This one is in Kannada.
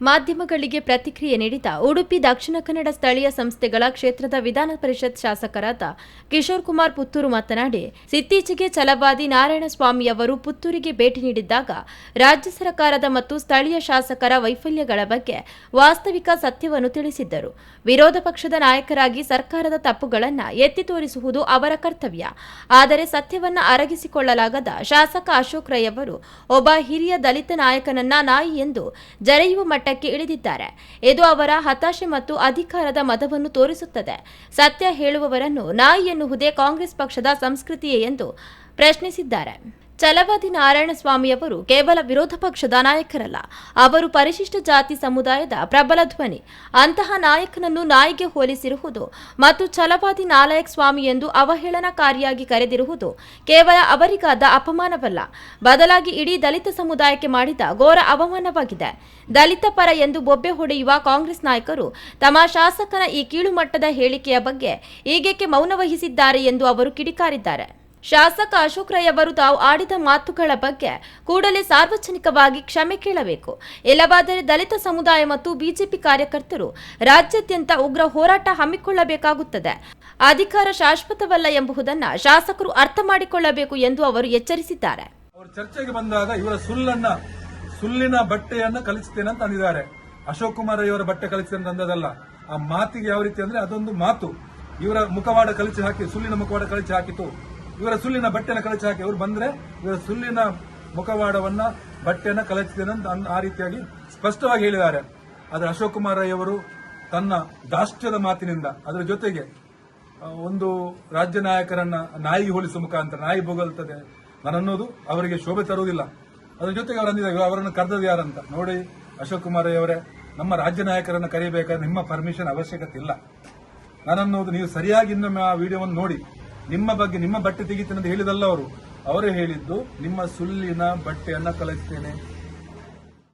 ಮಾಧ್ಯಮಗಳಿಗೆ ಪ್ರತಿಕ್ರಿಯೆ ನೀಡಿದ ಉಡುಪಿ ದಕ್ಷಿಣ ಕನ್ನಡ ಸ್ಥಳೀಯ ಸಂಸ್ಥೆಗಳ ಕ್ಷೇತ್ರದ ವಿಧಾನ ಪರಿಷತ್ ಶಾಸಕರಾದ ಕಿಶೋರ್ ಕುಮಾರ್ ಪುತ್ತೂರು ಮಾತನಾಡಿ, ಇತ್ತೀಚೆಗೆ ಛಲವಾದಿ ನಾರಾಯಣಸ್ವಾಮಿಯವರು ಪುತ್ತೂರಿಗೆ ಭೇಟಿ ನೀಡಿದ್ದಾಗ, ರಾಜ್ಯ ಸರ್ಕಾರದ ಮತ್ತು ಸ್ಥಳೀಯ ಶಾಸಕರ ವೈಫಲ್ಯಗಳ ಬಗ್ಗೆ ವಾಸ್ತವಿಕ ಸತ್ಯವನ್ನು ತಿಳಿಸಿದ್ದರು. ವಿರೋಧ ಪಕ್ಷದ ನಾಯಕರಾಗಿ ಸರ್ಕಾರದ ತಪ್ಪುಗಳನ್ನು ಎತ್ತಿ ತೋರಿಸುವುದು ಅವರ ಕರ್ತವ್ಯ. ಆದರೆ ಸತ್ಯವನ್ನು ಅರಗಿಸಿಕೊಳ್ಳಲಾಗದ ಶಾಸಕ ಅಶೋಕ್ ರೈ ಅವರು, ಒಬ್ಬ ಹಿರಿಯ ದಲಿತ ನಾಯಕನನ್ನ ನಾಯಿ ಎಂದು ಜರೆಯುವ ಮಟ್ಟಕ್ಕೆ ಇಳಿದಿದ್ದಾರೆ. ಇದು ಅವರ ಹತಾಶೆ ಮತ್ತು ಅಧಿಕಾರದ ಮತವನ್ನು ತೋರಿಸುತ್ತದೆ. ಸತ್ಯ ಹೇಳುವವರನ್ನು ನಾಯಿ ಎನ್ನುವುದೇ ಕಾಂಗ್ರೆಸ್ ಪಕ್ಷದ ಸಂಸ್ಕೃತಿಯೇ ಎಂದು ಪ್ರಶ್ನಿಸಿದ್ದಾರೆ. ಛಲವಾದಿ ನಾರಾಯಣಸ್ವಾಮಿಯವರು ಕೇವಲ ವಿರೋಧ ಪಕ್ಷದ ನಾಯಕರಲ್ಲ, ಅವರು ಪರಿಶಿಷ್ಟ ಜಾತಿ ಸಮುದಾಯದ ಪ್ರಬಲ ಧ್ವನಿ. ಅಂತಹ ನಾಯಕನನ್ನು ನಾಯಿಗೆ ಹೋಲಿಸಿರುವುದು ಮತ್ತು ಚಲವಾದಿ ನಾಲಾಯಕ್ ಸ್ವಾಮಿ ಎಂದು ಅವಹೇಳನಕಾರಿಯಾಗಿ ಕರೆದಿರುವುದು ಕೇವಲ ಅವರಿಗಾದ ಅಪಮಾನವಲ್ಲ, ಬದಲಾಗಿ ಇಡೀ ದಲಿತ ಸಮುದಾಯಕ್ಕೆ ಮಾಡಿದ ಘೋರ ಅವಮಾನವಾಗಿದೆ. ದಲಿತ ಪರ ಎಂದು ಬೊಬ್ಬೆ ಹೊಡೆಯುವ ಕಾಂಗ್ರೆಸ್ ನಾಯಕರು ತಮ್ಮ ಶಾಸಕನ ಈ ಕೀಳುಮಟ್ಟದ ಹೇಳಿಕೆಯ ಬಗ್ಗೆ ಈಗೇಕೆ ಮೌನ ವಹಿಸಿದ್ದಾರೆ ಎಂದು ಅವರು ಕಿಡಿಕಾರಿದ್ದಾರೆ. ಶಾಸಕ ಅಶೋಕ್ ರೈ ಅವರು ತಾವು ಆಡಿದ ಮಾತುಗಳ ಬಗ್ಗೆ ಕೂಡಲೇ ಸಾರ್ವಜನಿಕವಾಗಿ ಕ್ಷಮೆ ಕೇಳಬೇಕು. ಇಲ್ಲವಾದರೆ ದಲಿತ ಸಮುದಾಯ ಮತ್ತು ಬಿಜೆಪಿ ಕಾರ್ಯಕರ್ತರು ರಾಜ್ಯಾದ್ಯಂತ ಉಗ್ರ ಹೋರಾಟ ಹಮ್ಮಿಕೊಳ್ಳಬೇಕಾಗುತ್ತದೆ. ಅಧಿಕಾರ ಶಾಶ್ವತವಲ್ಲ ಎಂಬುದನ್ನ ಶಾಸಕರು ಅರ್ಥ ಮಾಡಿಕೊಳ್ಳಬೇಕು ಎಂದು ಅವರು ಎಚ್ಚರಿಸಿದ್ದಾರೆ. ಅವರು ಚರ್ಚೆಗೆ ಬಂದಾಗ ಇವರ ಸುಳ್ಳನ್ನ, ಸುಳ್ಳಿನ ಬಟ್ಟೆಯನ್ನ ಕಲಿಸ್ತೇನೆ ಅಂತ ಅಂದಿದ್ದಾರೆ. ಅಶೋಕ್ ಕುಮಾರ್ ಇವರ ಬಟ್ಟೆ ಕಲಿಸ್ತೇನೆ ಅಂದದಲ್ಲ ಆ ಮಾತಿಗೆ ಯಾವ ರೀತಿ ಅಂದ್ರೆ ಅದೊಂದು ಮಾತು. ಇವರ ಮುಖವಾಡ ಕಲಿಸಿ ಹಾಕಿ, ಸುಳ್ಳಿನ ಮುಖವಾಡ ಕಲಿಸಿ ಹಾಕಿತು ಇವರ ಸುಳ್ಳಿನ ಬಟ್ಟೆನ ಕಳಚಿ ಹಾಕಿ ಅವರು ಬಂದ್ರೆ ಇವರ ಸುಳ್ಳಿನ ಮುಖವಾಡವನ್ನ, ಬಟ್ಟೆನ ಕಲಿಸ್ತೇನೆ ಅಂತ ಆ ರೀತಿಯಾಗಿ ಸ್ಪಷ್ಟವಾಗಿ ಹೇಳಿದ್ದಾರೆ. ಆದರೆ ಅಶೋಕ್ ಕುಮಾರ್ ರೈ ಅವರು ತನ್ನ ದಾಷ್ಟ್ಯದ ಮಾತಿನಿಂದ ಅದರ ಜೊತೆಗೆ ಒಂದು ರಾಜ್ಯ ನಾಯಕರನ್ನ ನಾಯಿಗೆ ಹೋಲಿಸುವ ಮುಖಾಂತರ, ನಾಯಿ ಬೊಗಲ್ತದೆ ನಾನನ್ನೋದು ಅವರಿಗೆ ಶೋಭೆ ತರುವುದಿಲ್ಲ. ಅದರ ಜೊತೆಗೆ ಅವರು ಅಂದಿದ್ದಾರೆ ಅವರನ್ನು ಕರೆದದ್ದು ಯಾರಂತ. ನೋಡಿ, ಅಶೋಕ್ ಕುಮಾರ್ ಅವರೇ, ನಮ್ಮ ರಾಜ್ಯ ನಾಯಕರನ್ನು ಕರೆಯಬೇಕಾದ್ರೆ ನಿಮ್ಮ ಪರ್ಮಿಷನ್ ಅವಶ್ಯಕತೆ ಇಲ್ಲ. ನನ್ನನ್ನೋದು ನೀವು ಸರಿಯಾಗಿ ಇನ್ನೊಮ್ಮೆ ಆ ವಿಡಿಯೋವನ್ನು ನೋಡಿ ನಿಮ್ಮ ಬಗ್ಗೆ ನಿಮ್ಮ ಬಟ್ಟೆ ತೆಗಿತೇನೆ ಅಂತ ಹೇಳಿದಲ್ಲ ಅವರು. ಅವರೇ ಹೇಳಿದ್ದು ನಿಮ್ಮ ಸುಳ್ಳಿನ ಬಟ್ಟೆಯನ್ನ ಕಲಿಸ್ತೇನೆ.